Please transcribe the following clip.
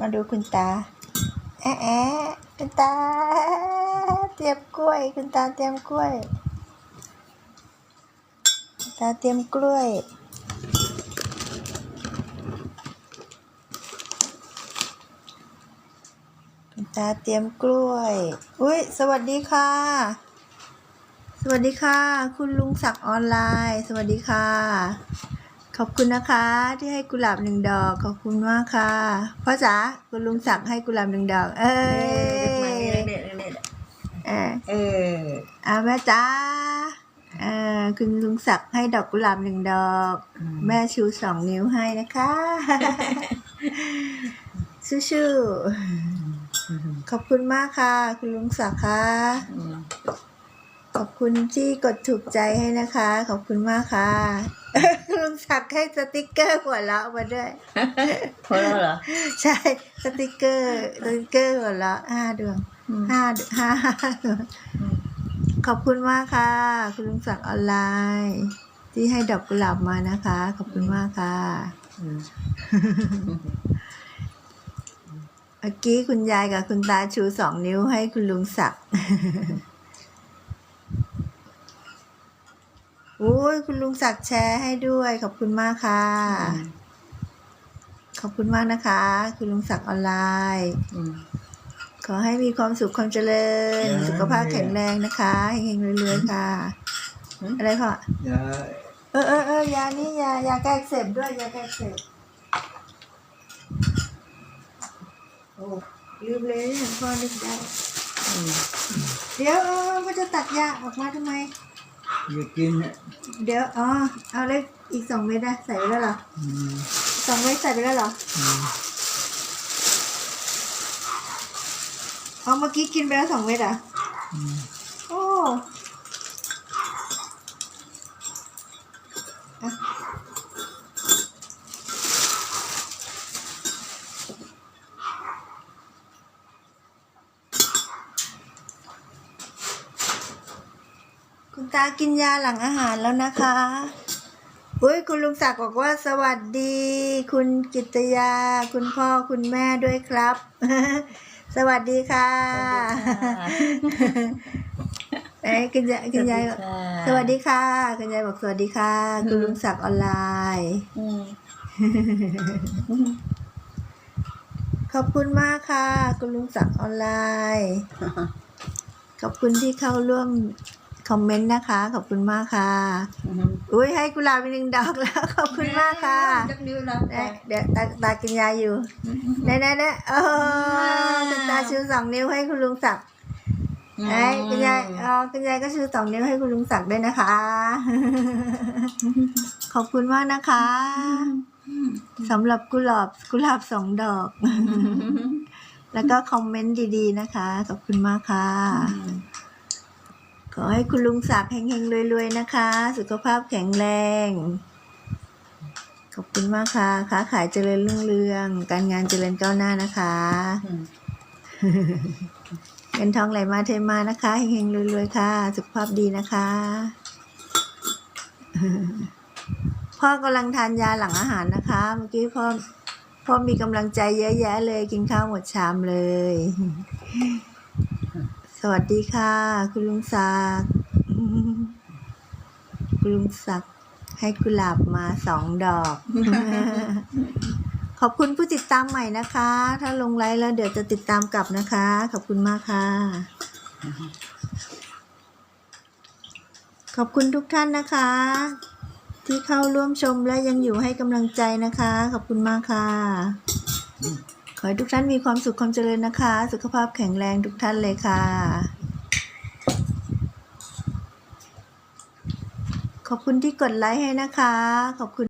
มาดูคุณตา แอะแอะคุณตา เตรียมกล้วย คุณตาเตรียมกล้วยคุณตาเตรียมกล้วย คุณตาเตรียมกล้วย อุ้ยสวัสดีค่ะ สวัสดีค่ะ คุณลุงศักดิ์ออนไลน์ สวัสดีค่ะ ขอบคุณนะคะ ที่ให้กุหลาบหนึ่งดอก ขอบคุณมากค่ะพ่อจ๋าคุณลุงศักดิ์ให้กุหลาบหนึ่งดอก เอ้เอยยเด็ดเด็ดเออเอออ่าแม่จ๋าเออคุณลุงศักดิ์ให้ดอกกุหลาบหนึ่งดอก แม่ชูสองนิ้วให้นะคะชื่อๆขอบคุณมากค่ะ คุณลุงศักดิ์ค่ะ ขอบคุณที่กดถูกใจให้นะคะ ขอบคุณมากค่ะคุณลุงศักดิ์ให้สติกเกอร์หัวเราะมาด้วยพอแล้วเหรอ ใช่สติกเกอร์สติกเกอร์หัวเราะห้าดวงห้าดห้าห้าดวงขอบคุณมากค่ะ คุณลุงศักดิ์ออนไลน์ ที่ให้ดอกกุหลาบมานะคะ ขอบคุณมากค่ะเมื่อกี้คุณยายกับคุณตาชูสองนิ้วให้คุณลุงศักดิ์ โอ้ยคุณลุงศักดิ์แชร์ให้ด้วย ขอบคุณมากค่ะ ขอบคุณมากนะคะ คุณลุงศักดิ์ออนไลน์ขอให้มีความสุขความเจริญจ้าสุขภาพแข็งแรงนะคะเฮงๆเรื่อยๆค่ะ อืม อะไรพ่อ ยาเออเออเออยานี่ยายาแก้อักเสพด้วยยาแก้อักเสพโอ้ลืมเลยเห็นพ่อนึกได้เดี๋ยวเออพ่อจะตัดยาออกมาทำไม อย่ากินเนี่ยเดี๋ยว อ๋อ เอาเลยอีกสองเม็ดนะใส่ไปแล้วเหรออืมสองเม็ดใส่ไปแล้วเหรอ อืมเอาเมื่อกี้กินไปแล้วสองเม็ดอะ อืมโอ้อะ คุณตากินยาหลังอาหารแล้วนะคะอุ้ยคุณลุงศักดิ์บอกว่าสวัสดี คุณกิตยา คุณพ่อคุณแม่ด้วยครับ สวัสดีค่ะเอ้ยคุณยายคุณยายบอกสวัสดีค่ะคุณยายบอกสวัสดีค่ะ คุณลุงศักดิ์ออนไลน์ขอบคุณมากค่ะ คุณลุงศักดิ์ออนไลน์ ขอบคุณที่เข้าร่วม คอมเมนต์นะคะ ขอบคุณมากค่ะ อุ้ยให้กุหลาบไปหนึ่งดอกแล้ว ขอบคุณมากค่ะจักนิ้วนะเอ๊ะเดี๋ยวตาตากินยาอยู่แน่แน่แน่โอ้คุณตาชูสองนิ้วให้คุณลุงศักดิ์ไอ้ยคุณยายอ๋อคุณยายก็ชูสองนิ้วให้คุณลุงศักดิ์ด้วยนะคะ ขอบคุณมากนะคะสำหรับกุหลาบกุหลาบสองดอก แล้วก็คอมเมนต์ดีๆนะคะ ขอบคุณมากค่ะ ขอให้คุณลุงศักดิ์เฮงๆรวยๆนะคะ สุขภาพแข็งแรง ขอบคุณมากค่ะค้าขายเจริญรุ่งเรือง การงานเจริญก้าวหน้านะคะเงินทองไหลมาเทมานะคะเฮงๆรวยๆค่ะ สุขภาพดีนะคะ พ่อกำลังทานยาหลังอาหารนะคะ เมื่อกี้พ่อพ่อมีกำลังใจเยอะแยะเลยกินข้าวหมดชามเลย สวัสดีค่ะ คุณลุงศักดิ์คุณลุงศักดิ์ให้กุหลาบมาสองดอก ขอบคุณผู้ติดตามใหม่นะคะ ถ้าลงไลฟ์แล้วเดี๋ยวจะติดตามกลับนะคะ ขอบคุณมากค่ะ ขอบคุณทุกท่านนะคะ ที่เข้าร่วมชมและยังอยู่ให้กำลังใจนะคะ ขอบคุณมากค่ะ ขอให้ทุกท่านมีความสุขความเจริญนะคะ สุขภาพแข็งแรงทุกท่านเลยค่ะ ขอบคุณที่กดไลค์ให้นะคะ ขอบคุณ